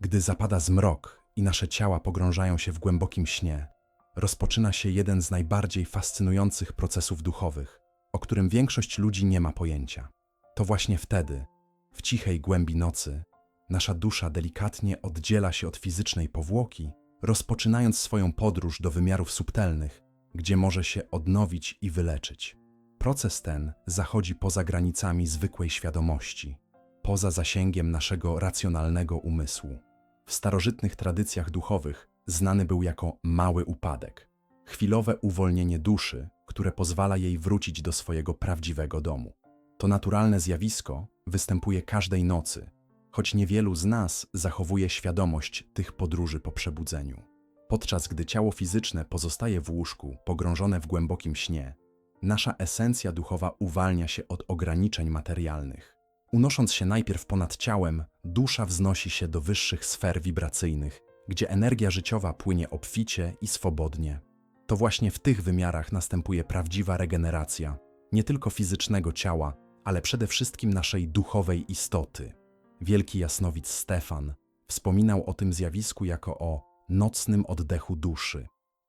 Gdy zapada zmrok i nasze ciała pogrążają się w głębokim śnie, rozpoczyna się jeden z najbardziej fascynujących procesów duchowych, o którym większość ludzi nie ma pojęcia. To właśnie wtedy, w cichej głębi nocy, nasza dusza delikatnie oddziela się od fizycznej powłoki, rozpoczynając swoją podróż do wymiarów subtelnych, gdzie może się odnowić i wyleczyć. Proces ten zachodzi poza granicami zwykłej świadomości, poza zasięgiem naszego racjonalnego umysłu. W starożytnych tradycjach duchowych znany był jako mały upadek, chwilowe uwolnienie duszy, które pozwala jej wrócić do swojego prawdziwego domu. To naturalne zjawisko występuje każdej nocy, choć niewielu z nas zachowuje świadomość tych podróży po przebudzeniu. Podczas gdy ciało fizyczne pozostaje w łóżku, pogrążone w głębokim śnie, nasza esencja duchowa uwalnia się od ograniczeń materialnych. Unosząc się najpierw ponad ciałem, dusza wznosi się do wyższych sfer wibracyjnych, gdzie energia życiowa płynie obficie i swobodnie. To właśnie w tych wymiarach następuje prawdziwa regeneracja, nie tylko fizycznego ciała, ale przede wszystkim naszej duchowej istoty. Wielki jasnowic Stefan wspominał o tym zjawisku jako o nocnym oddechu duszy.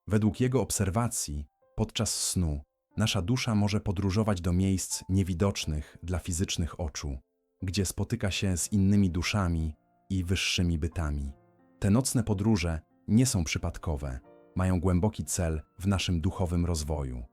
Według jego obserwacji, podczas snu, nasza dusza może podróżować do miejsc niewidocznych dla fizycznych oczu, gdzie spotyka się z innymi duszami i wyższymi bytami. Te nocne podróże nie są przypadkowe, mają głęboki cel w naszym duchowym rozwoju.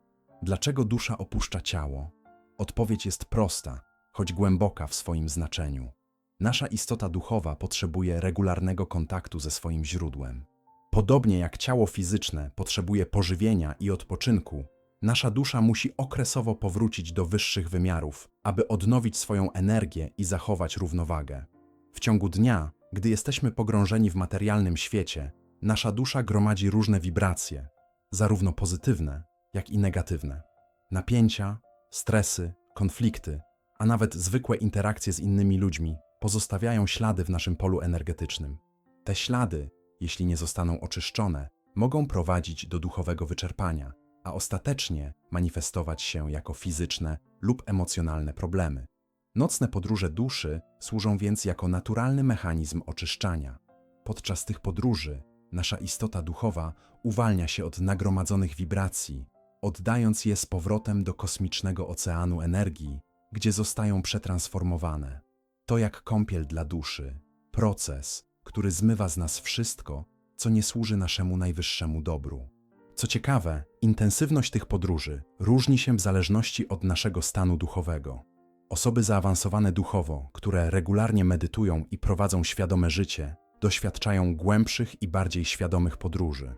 Dlaczego dusza opuszcza ciało? Odpowiedź jest prosta, choć głęboka w swoim znaczeniu. Nasza istota duchowa potrzebuje regularnego kontaktu ze swoim źródłem. Podobnie jak ciało fizyczne potrzebuje pożywienia i odpoczynku, nasza dusza musi okresowo powrócić do wyższych wymiarów, aby odnowić swoją energię i zachować równowagę. W ciągu dnia, gdy jesteśmy pogrążeni w materialnym świecie, nasza dusza gromadzi różne wibracje, zarówno pozytywne, jak i negatywne. Napięcia, stresy, konflikty, a nawet zwykłe interakcje z innymi ludźmi pozostawiają ślady w naszym polu energetycznym. Te ślady, jeśli nie zostaną oczyszczone, mogą prowadzić do duchowego wyczerpania, a ostatecznie manifestować się jako fizyczne lub emocjonalne problemy. Nocne podróże duszy służą więc jako naturalny mechanizm oczyszczania. Podczas tych podróży nasza istota duchowa uwalnia się od nagromadzonych wibracji, oddając je z powrotem do kosmicznego oceanu energii, gdzie zostają przetransformowane. To jak kąpiel dla duszy, proces, który zmywa z nas wszystko, co nie służy naszemu najwyższemu dobru. Co ciekawe, intensywność tych podróży różni się w zależności od naszego stanu duchowego. Osoby zaawansowane duchowo, które regularnie medytują i prowadzą świadome życie, doświadczają głębszych i bardziej świadomych podróży.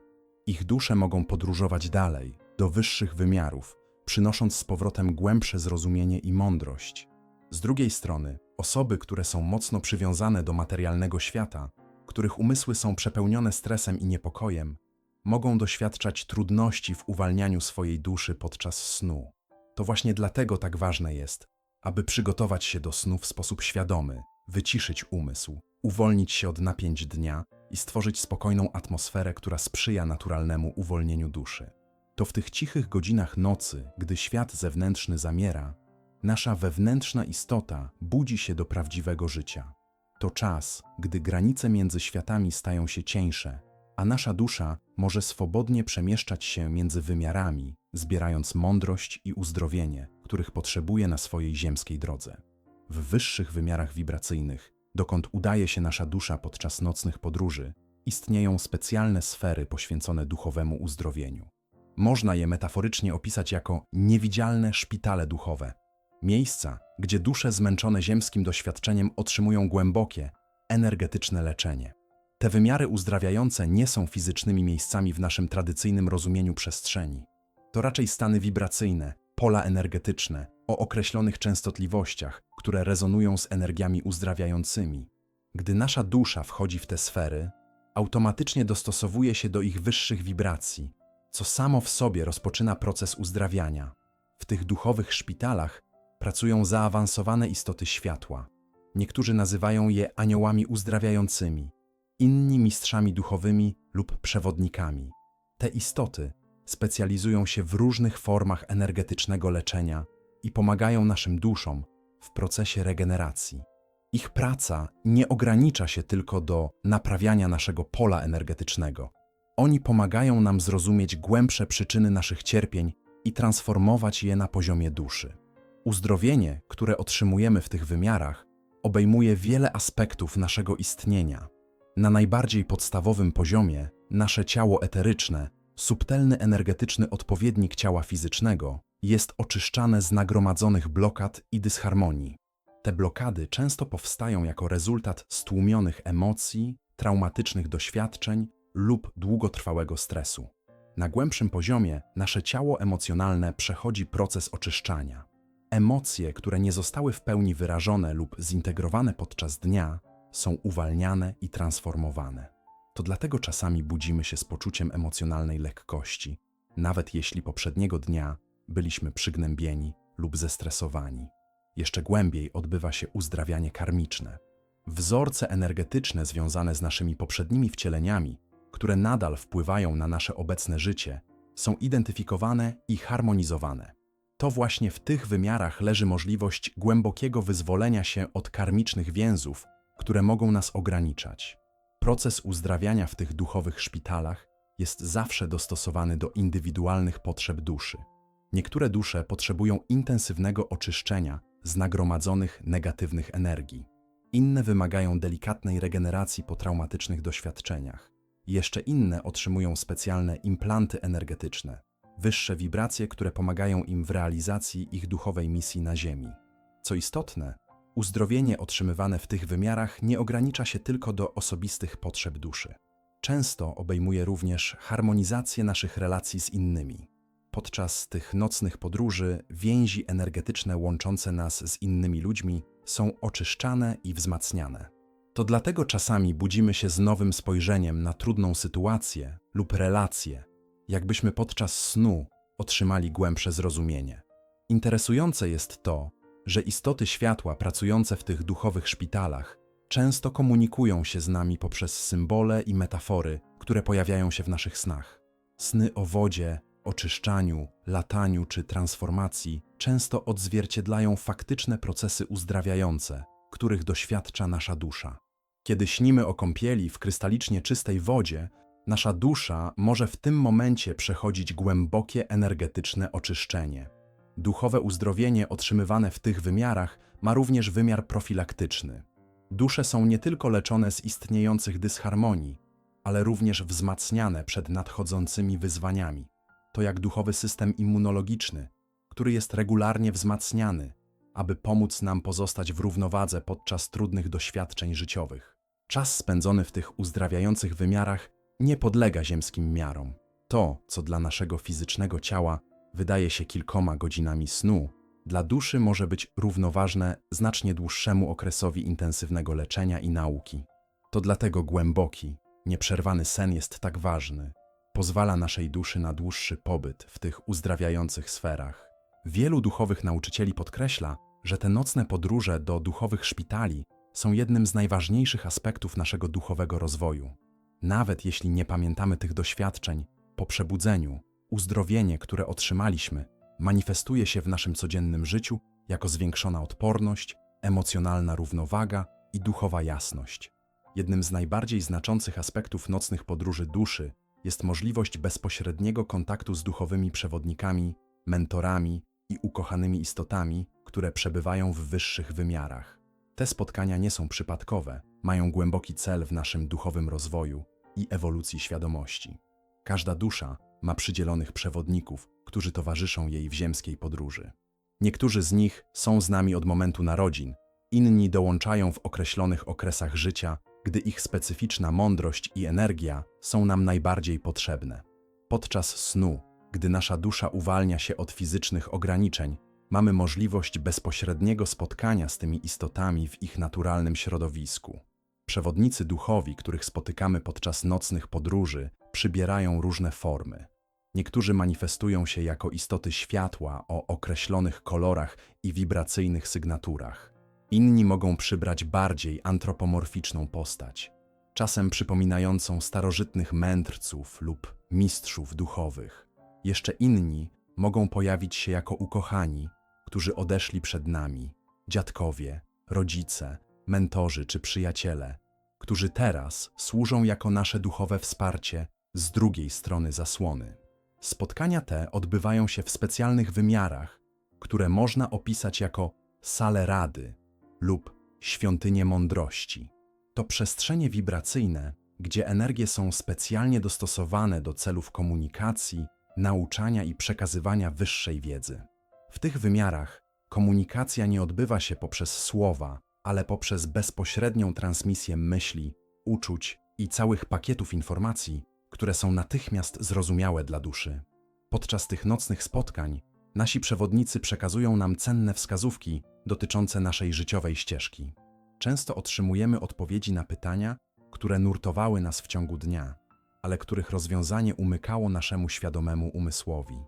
Ich dusze mogą podróżować dalej, do wyższych wymiarów, przynosząc z powrotem głębsze zrozumienie i mądrość. Z drugiej strony, osoby, które są mocno przywiązane do materialnego świata, których umysły są przepełnione stresem i niepokojem, mogą doświadczać trudności w uwalnianiu swojej duszy podczas snu. To właśnie dlatego tak ważne jest, aby przygotować się do snu w sposób świadomy, wyciszyć umysł, uwolnić się od napięć dnia i stworzyć spokojną atmosferę, która sprzyja naturalnemu uwolnieniu duszy. To w tych cichych godzinach nocy, gdy świat zewnętrzny zamiera, nasza wewnętrzna istota budzi się do prawdziwego życia. To czas, gdy granice między światami stają się cieńsze, a nasza dusza może swobodnie przemieszczać się między wymiarami, zbierając mądrość i uzdrowienie, których potrzebuje na swojej ziemskiej drodze. W wyższych wymiarach wibracyjnych, dokąd udaje się nasza dusza podczas nocnych podróży, istnieją specjalne sfery poświęcone duchowemu uzdrowieniu. Można je metaforycznie opisać jako niewidzialne szpitale duchowe, miejsca, gdzie dusze zmęczone ziemskim doświadczeniem otrzymują głębokie, energetyczne leczenie. Te wymiary uzdrawiające nie są fizycznymi miejscami w naszym tradycyjnym rozumieniu przestrzeni. To raczej stany wibracyjne, pola energetyczne o określonych częstotliwościach, które rezonują z energiami uzdrawiającymi. Gdy nasza dusza wchodzi w te sfery, automatycznie dostosowuje się do ich wyższych wibracji, co samo w sobie rozpoczyna proces uzdrawiania. W tych duchowych szpitalach pracują zaawansowane istoty światła. Niektórzy nazywają je aniołami uzdrawiającymi, inni mistrzami duchowymi lub przewodnikami. Te istoty specjalizują się w różnych formach energetycznego leczenia i pomagają naszym duszom w procesie regeneracji. Ich praca nie ogranicza się tylko do naprawiania naszego pola energetycznego. Oni pomagają nam zrozumieć głębsze przyczyny naszych cierpień i transformować je na poziomie duszy. Uzdrowienie, które otrzymujemy w tych wymiarach, obejmuje wiele aspektów naszego istnienia. Na najbardziej podstawowym poziomie nasze ciało eteryczne, subtelny energetyczny odpowiednik ciała fizycznego, jest oczyszczane z nagromadzonych blokad i dysharmonii. Te blokady często powstają jako rezultat stłumionych emocji, traumatycznych doświadczeń lub długotrwałego stresu. Na głębszym poziomie nasze ciało emocjonalne przechodzi proces oczyszczania. Emocje, które nie zostały w pełni wyrażone lub zintegrowane podczas dnia, są uwalniane i transformowane. To dlatego czasami budzimy się z poczuciem emocjonalnej lekkości, nawet jeśli poprzedniego dnia byliśmy przygnębieni lub zestresowani. Jeszcze głębiej odbywa się uzdrawianie karmiczne. Wzorce energetyczne związane z naszymi poprzednimi wcieleniami, które nadal wpływają na nasze obecne życie, są identyfikowane i harmonizowane. To właśnie w tych wymiarach leży możliwość głębokiego wyzwolenia się od karmicznych więzów, które mogą nas ograniczać. Proces uzdrawiania w tych duchowych szpitalach jest zawsze dostosowany do indywidualnych potrzeb duszy. Niektóre dusze potrzebują intensywnego oczyszczenia z nagromadzonych negatywnych energii. Inne wymagają delikatnej regeneracji po traumatycznych doświadczeniach. Jeszcze inne otrzymują specjalne implanty energetyczne, wyższe wibracje, które pomagają im w realizacji ich duchowej misji na Ziemi. Co istotne, uzdrowienie otrzymywane w tych wymiarach nie ogranicza się tylko do osobistych potrzeb duszy. Często obejmuje również harmonizację naszych relacji z innymi. Podczas tych nocnych podróży więzi energetyczne łączące nas z innymi ludźmi są oczyszczane i wzmacniane. To dlatego czasami budzimy się z nowym spojrzeniem na trudną sytuację lub relację, jakbyśmy podczas snu otrzymali głębsze zrozumienie. Interesujące jest to, że istoty światła pracujące w tych duchowych szpitalach często komunikują się z nami poprzez symbole i metafory, które pojawiają się w naszych snach. Sny o wodzie, oczyszczaniu, lataniu czy transformacji często odzwierciedlają faktyczne procesy uzdrawiające, których doświadcza nasza dusza. Kiedy śnimy o kąpieli w krystalicznie czystej wodzie, nasza dusza może w tym momencie przechodzić głębokie energetyczne oczyszczenie. Duchowe uzdrowienie otrzymywane w tych wymiarach ma również wymiar profilaktyczny. Dusze są nie tylko leczone z istniejących dysharmonii, ale również wzmacniane przed nadchodzącymi wyzwaniami. To jak duchowy system immunologiczny, który jest regularnie wzmacniany, aby pomóc nam pozostać w równowadze podczas trudnych doświadczeń życiowych. Czas spędzony w tych uzdrawiających wymiarach nie podlega ziemskim miarom. To, co dla naszego fizycznego ciała wydaje się kilkoma godzinami snu, dla duszy może być równoważne znacznie dłuższemu okresowi intensywnego leczenia i nauki. To dlatego głęboki, nieprzerwany sen jest tak ważny. Pozwala naszej duszy na dłuższy pobyt w tych uzdrawiających sferach. Wielu duchowych nauczycieli podkreśla, że te nocne podróże do duchowych szpitali są jednym z najważniejszych aspektów naszego duchowego rozwoju. Nawet jeśli nie pamiętamy tych doświadczeń, po przebudzeniu, uzdrowienie, które otrzymaliśmy, manifestuje się w naszym codziennym życiu jako zwiększona odporność, emocjonalna równowaga i duchowa jasność. Jednym z najbardziej znaczących aspektów nocnych podróży duszy jest możliwość bezpośredniego kontaktu z duchowymi przewodnikami, mentorami i ukochanymi istotami, które przebywają w wyższych wymiarach. Te spotkania nie są przypadkowe, mają głęboki cel w naszym duchowym rozwoju i ewolucji świadomości. Każda dusza ma przydzielonych przewodników, którzy towarzyszą jej w ziemskiej podróży. Niektórzy z nich są z nami od momentu narodzin, inni dołączają w określonych okresach życia, gdy ich specyficzna mądrość i energia są nam najbardziej potrzebne. Podczas snu, gdy nasza dusza uwalnia się od fizycznych ograniczeń, mamy możliwość bezpośredniego spotkania z tymi istotami w ich naturalnym środowisku. Przewodnicy duchowi, których spotykamy podczas nocnych podróży, przybierają różne formy. Niektórzy manifestują się jako istoty światła o określonych kolorach i wibracyjnych sygnaturach. Inni mogą przybrać bardziej antropomorficzną postać, czasem przypominającą starożytnych mędrców lub mistrzów duchowych. Jeszcze inni mogą pojawić się jako ukochani, którzy odeszli przed nami, dziadkowie, rodzice, mentorzy czy przyjaciele, którzy teraz służą jako nasze duchowe wsparcie z drugiej strony zasłony. Spotkania te odbywają się w specjalnych wymiarach, które można opisać jako sale rady lub świątynie mądrości. To przestrzenie wibracyjne, gdzie energie są specjalnie dostosowane do celów komunikacji, nauczania i przekazywania wyższej wiedzy. W tych wymiarach komunikacja nie odbywa się poprzez słowa, ale poprzez bezpośrednią transmisję myśli, uczuć i całych pakietów informacji, które są natychmiast zrozumiałe dla duszy. Podczas tych nocnych spotkań nasi przewodnicy przekazują nam cenne wskazówki dotyczące naszej życiowej ścieżki. Często otrzymujemy odpowiedzi na pytania, które nurtowały nas w ciągu dnia, ale których rozwiązanie umykało naszemu świadomemu umysłowi.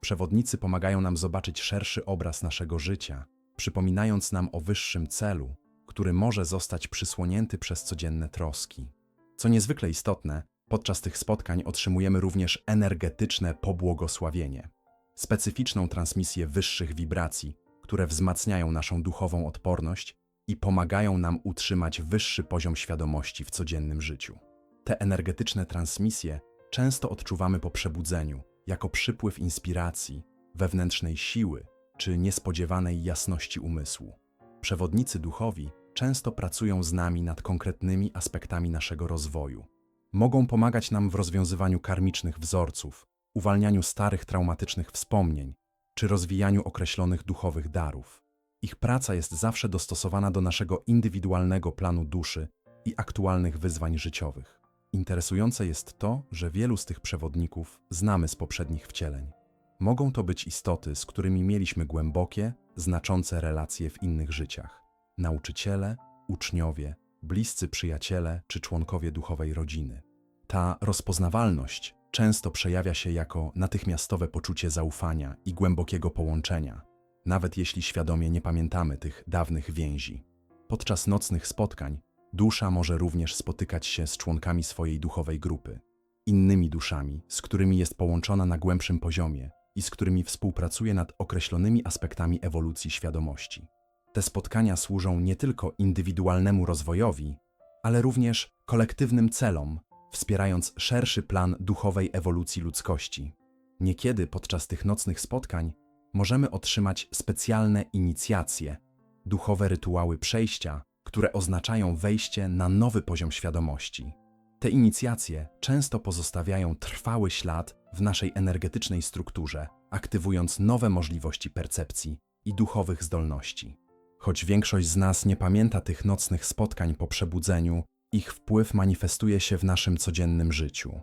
Przewodnicy pomagają nam zobaczyć szerszy obraz naszego życia, przypominając nam o wyższym celu, który może zostać przysłonięty przez codzienne troski. Co niezwykle istotne, podczas tych spotkań otrzymujemy również energetyczne pobłogosławienie, specyficzną transmisję wyższych wibracji, które wzmacniają naszą duchową odporność i pomagają nam utrzymać wyższy poziom świadomości w codziennym życiu. Te energetyczne transmisje często odczuwamy po przebudzeniu, jako przypływ inspiracji, wewnętrznej siły czy niespodziewanej jasności umysłu. Przewodnicy duchowi często pracują z nami nad konkretnymi aspektami naszego rozwoju. Mogą pomagać nam w rozwiązywaniu karmicznych wzorców, uwalnianiu starych traumatycznych wspomnień czy rozwijaniu określonych duchowych darów. Ich praca jest zawsze dostosowana do naszego indywidualnego planu duszy i aktualnych wyzwań życiowych. Interesujące jest to, że wielu z tych przewodników znamy z poprzednich wcieleń. Mogą to być istoty, z którymi mieliśmy głębokie, znaczące relacje w innych życiach. Nauczyciele, uczniowie, bliscy przyjaciele czy członkowie duchowej rodziny. Ta rozpoznawalność często przejawia się jako natychmiastowe poczucie zaufania i głębokiego połączenia, nawet jeśli świadomie nie pamiętamy tych dawnych więzi. Podczas nocnych spotkań dusza może również spotykać się z członkami swojej duchowej grupy, innymi duszami, z którymi jest połączona na głębszym poziomie i z którymi współpracuje nad określonymi aspektami ewolucji świadomości. Te spotkania służą nie tylko indywidualnemu rozwojowi, ale również kolektywnym celom, wspierając szerszy plan duchowej ewolucji ludzkości. Niekiedy podczas tych nocnych spotkań możemy otrzymać specjalne inicjacje, duchowe rytuały przejścia, które oznaczają wejście na nowy poziom świadomości. Te inicjacje często pozostawiają trwały ślad w naszej energetycznej strukturze, aktywując nowe możliwości percepcji i duchowych zdolności. Choć większość z nas nie pamięta tych nocnych spotkań po przebudzeniu, ich wpływ manifestuje się w naszym codziennym życiu.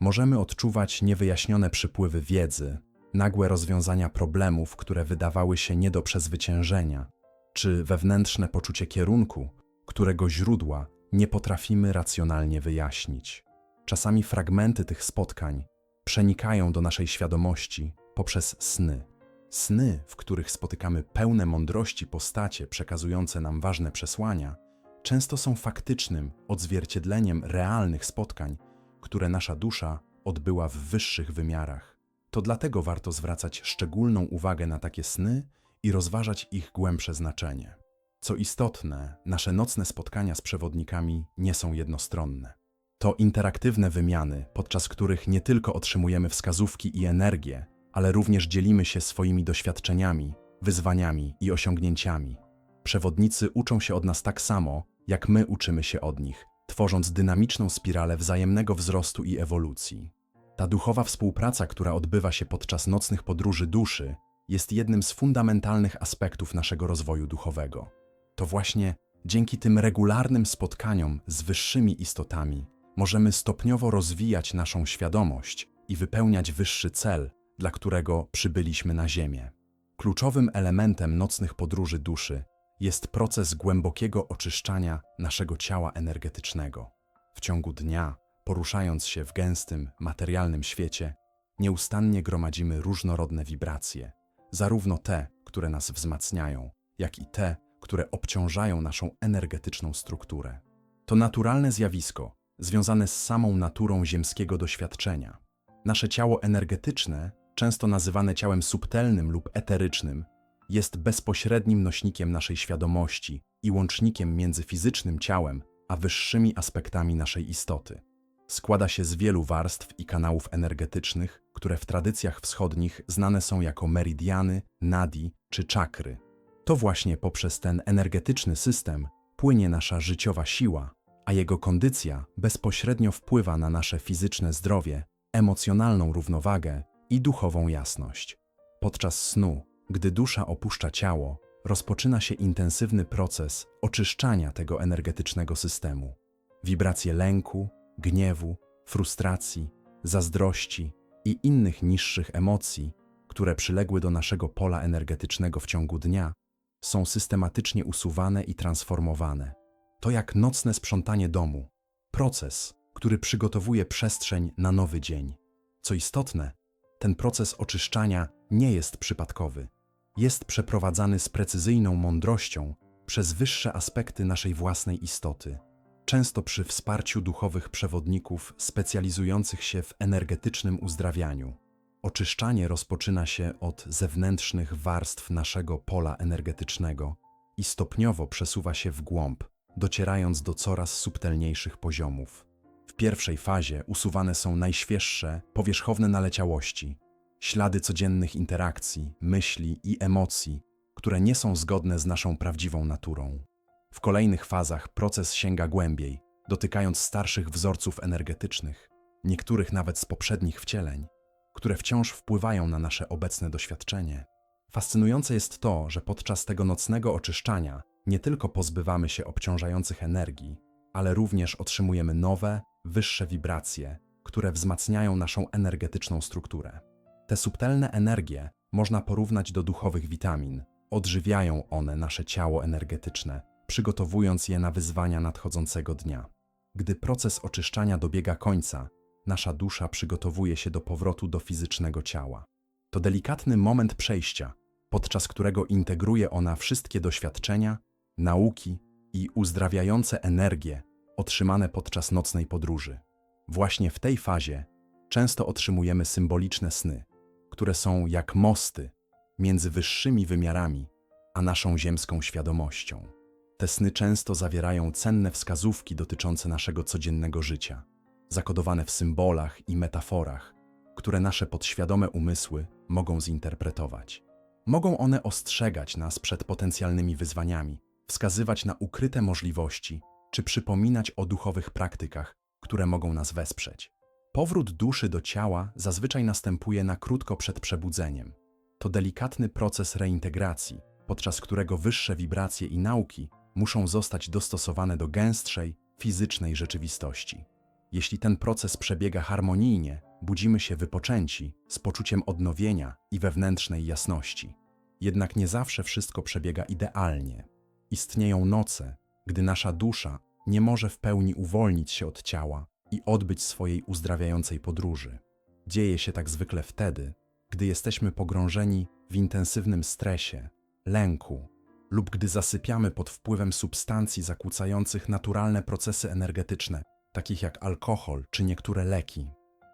Możemy odczuwać niewyjaśnione przypływy wiedzy, nagłe rozwiązania problemów, które wydawały się nie do przezwyciężenia, czy wewnętrzne poczucie kierunku, którego źródła nie potrafimy racjonalnie wyjaśnić. Czasami fragmenty tych spotkań przenikają do naszej świadomości poprzez sny. Sny, w których spotykamy pełne mądrości postacie przekazujące nam ważne przesłania, często są faktycznym odzwierciedleniem realnych spotkań, które nasza dusza odbyła w wyższych wymiarach. To dlatego warto zwracać szczególną uwagę na takie sny i rozważać ich głębsze znaczenie. Co istotne, nasze nocne spotkania z przewodnikami nie są jednostronne. To interaktywne wymiany, podczas których nie tylko otrzymujemy wskazówki i energię, ale również dzielimy się swoimi doświadczeniami, wyzwaniami i osiągnięciami. Przewodnicy uczą się od nas tak samo, jak my uczymy się od nich, tworząc dynamiczną spiralę wzajemnego wzrostu i ewolucji. Ta duchowa współpraca, która odbywa się podczas nocnych podróży duszy, jest jednym z fundamentalnych aspektów naszego rozwoju duchowego. To właśnie dzięki tym regularnym spotkaniom z wyższymi istotami możemy stopniowo rozwijać naszą świadomość i wypełniać wyższy cel, dla którego przybyliśmy na Ziemię. Kluczowym elementem nocnych podróży duszy jest proces głębokiego oczyszczania naszego ciała energetycznego. W ciągu dnia, poruszając się w gęstym, materialnym świecie, nieustannie gromadzimy różnorodne wibracje, zarówno te, które nas wzmacniają, jak i te, które obciążają naszą energetyczną strukturę. To naturalne zjawisko, związane z samą naturą ziemskiego doświadczenia. Nasze ciało energetyczne, często nazywane ciałem subtelnym lub eterycznym, jest bezpośrednim nośnikiem naszej świadomości i łącznikiem między fizycznym ciałem a wyższymi aspektami naszej istoty. Składa się z wielu warstw i kanałów energetycznych, które w tradycjach wschodnich znane są jako meridiany, nadi czy czakry. To właśnie poprzez ten energetyczny system płynie nasza życiowa siła, a jego kondycja bezpośrednio wpływa na nasze fizyczne zdrowie, emocjonalną równowagę i duchową jasność. Podczas snu, gdy dusza opuszcza ciało, rozpoczyna się intensywny proces oczyszczania tego energetycznego systemu. Wibracje lęku, gniewu, frustracji, zazdrości i innych niższych emocji, które przyległy do naszego pola energetycznego w ciągu dnia, są systematycznie usuwane i transformowane. To jak nocne sprzątanie domu, proces, który przygotowuje przestrzeń na nowy dzień. Co istotne, ten proces oczyszczania nie jest przypadkowy. Jest przeprowadzany z precyzyjną mądrością przez wyższe aspekty naszej własnej istoty, często przy wsparciu duchowych przewodników specjalizujących się w energetycznym uzdrawianiu. Oczyszczanie rozpoczyna się od zewnętrznych warstw naszego pola energetycznego i stopniowo przesuwa się w głąb, docierając do coraz subtelniejszych poziomów. Pierwszej fazie usuwane są najświeższe, powierzchowne naleciałości, ślady codziennych interakcji, myśli i emocji, które nie są zgodne z naszą prawdziwą naturą. W kolejnych fazach proces sięga głębiej, dotykając starszych wzorców energetycznych, niektórych nawet z poprzednich wcieleń, które wciąż wpływają na nasze obecne doświadczenie. Fascynujące jest to, że podczas tego nocnego oczyszczania nie tylko pozbywamy się obciążających energii, ale również otrzymujemy nowe, wyższe wibracje, które wzmacniają naszą energetyczną strukturę. Te subtelne energie można porównać do duchowych witamin. Odżywiają one nasze ciało energetyczne, przygotowując je na wyzwania nadchodzącego dnia. Gdy proces oczyszczania dobiega końca, nasza dusza przygotowuje się do powrotu do fizycznego ciała. To delikatny moment przejścia, podczas którego integruje ona wszystkie doświadczenia, nauki i uzdrawiające energie otrzymane podczas nocnej podróży. Właśnie w tej fazie często otrzymujemy symboliczne sny, które są jak mosty między wyższymi wymiarami a naszą ziemską świadomością. Te sny często zawierają cenne wskazówki dotyczące naszego codziennego życia, zakodowane w symbolach i metaforach, które nasze podświadome umysły mogą zinterpretować. Mogą one ostrzegać nas przed potencjalnymi wyzwaniami, wskazywać na ukryte możliwości czy przypominać o duchowych praktykach, które mogą nas wesprzeć. Powrót duszy do ciała zazwyczaj następuje na krótko przed przebudzeniem. To delikatny proces reintegracji, podczas którego wyższe wibracje i nauki muszą zostać dostosowane do gęstszej, fizycznej rzeczywistości. Jeśli ten proces przebiega harmonijnie, budzimy się wypoczęci, z poczuciem odnowienia i wewnętrznej jasności. Jednak nie zawsze wszystko przebiega idealnie. Istnieją noce, gdy nasza dusza nie może w pełni uwolnić się od ciała i odbyć swojej uzdrawiającej podróży. Dzieje się tak zwykle wtedy, gdy jesteśmy pogrążeni w intensywnym stresie, lęku lub gdy zasypiamy pod wpływem substancji zakłócających naturalne procesy energetyczne, takich jak alkohol czy niektóre leki.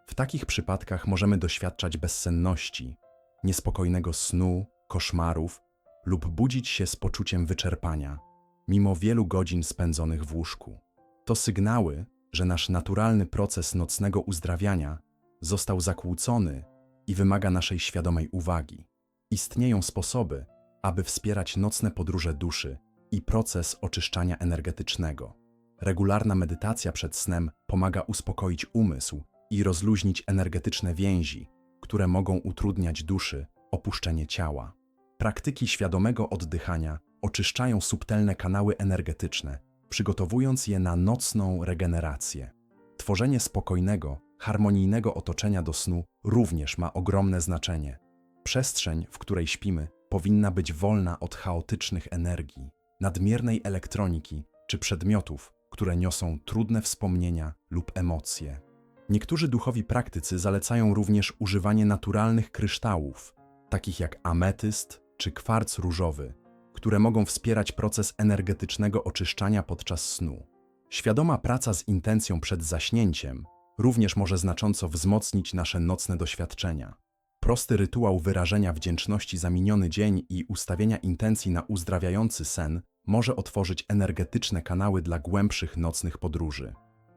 W takich przypadkach możemy doświadczać bezsenności, niespokojnego snu, koszmarów lub budzić się z poczuciem wyczerpania, mimo wielu godzin spędzonych w łóżku. To sygnały, że nasz naturalny proces nocnego uzdrawiania został zakłócony i wymaga naszej świadomej uwagi. Istnieją sposoby, aby wspierać nocne podróże duszy i proces oczyszczania energetycznego. Regularna medytacja przed snem pomaga uspokoić umysł i rozluźnić energetyczne więzi, które mogą utrudniać duszy opuszczenie ciała. Praktyki świadomego oddychania oczyszczają subtelne kanały energetyczne, przygotowując je na nocną regenerację. Tworzenie spokojnego, harmonijnego otoczenia do snu również ma ogromne znaczenie. Przestrzeń, w której śpimy, powinna być wolna od chaotycznych energii, nadmiernej elektroniki czy przedmiotów, które niosą trudne wspomnienia lub emocje. Niektórzy duchowi praktycy zalecają również używanie naturalnych kryształów, takich jak ametyst czy kwarc różowy, które mogą wspierać proces energetycznego oczyszczania podczas snu. Świadoma praca z intencją przed zaśnięciem również może znacząco wzmocnić nasze nocne doświadczenia. Prosty rytuał wyrażenia wdzięczności za miniony dzień i ustawienia intencji na uzdrawiający sen może otworzyć energetyczne kanały dla głębszych nocnych podróży.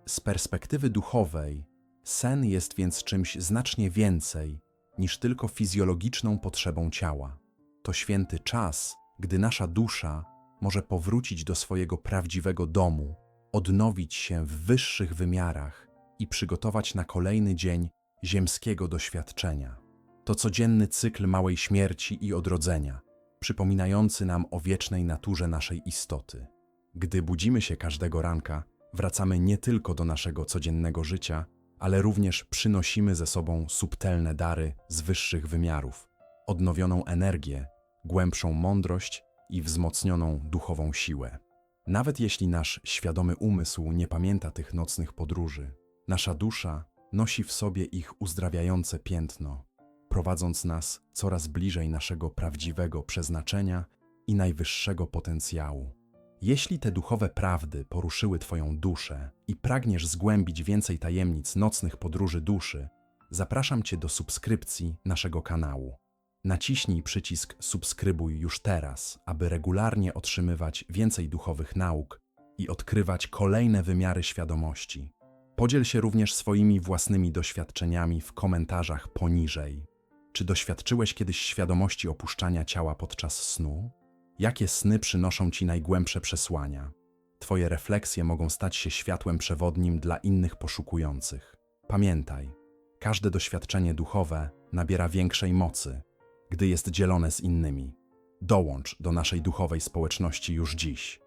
Z perspektywy duchowej, sen jest więc czymś znacznie więcej niż tylko fizjologiczną potrzebą ciała. To święty czas, gdy nasza dusza może powrócić do swojego prawdziwego domu, odnowić się w wyższych wymiarach i przygotować na kolejny dzień ziemskiego doświadczenia. To codzienny cykl małej śmierci i odrodzenia, przypominający nam o wiecznej naturze naszej istoty. Gdy budzimy się każdego ranka, wracamy nie tylko do naszego codziennego życia, ale również przynosimy ze sobą subtelne dary z wyższych wymiarów, odnowioną energię, głębszą mądrość i wzmocnioną duchową siłę. Nawet jeśli nasz świadomy umysł nie pamięta tych nocnych podróży, nasza dusza nosi w sobie ich uzdrawiające piętno, prowadząc nas coraz bliżej naszego prawdziwego przeznaczenia i najwyższego potencjału. Jeśli te duchowe prawdy poruszyły Twoją duszę i pragniesz zgłębić więcej tajemnic nocnych podróży duszy, zapraszam Cię do subskrypcji naszego kanału. Naciśnij przycisk subskrybuj już teraz, aby regularnie otrzymywać więcej duchowych nauk i odkrywać kolejne wymiary świadomości. Podziel się również swoimi własnymi doświadczeniami w komentarzach poniżej. Czy doświadczyłeś kiedyś świadomości opuszczania ciała podczas snu? Jakie sny przynoszą ci najgłębsze przesłania? Twoje refleksje mogą stać się światłem przewodnim dla innych poszukujących. Pamiętaj, każde doświadczenie duchowe nabiera większej mocy, gdy jest dzielone z innymi. Dołącz do naszej duchowej społeczności już dziś.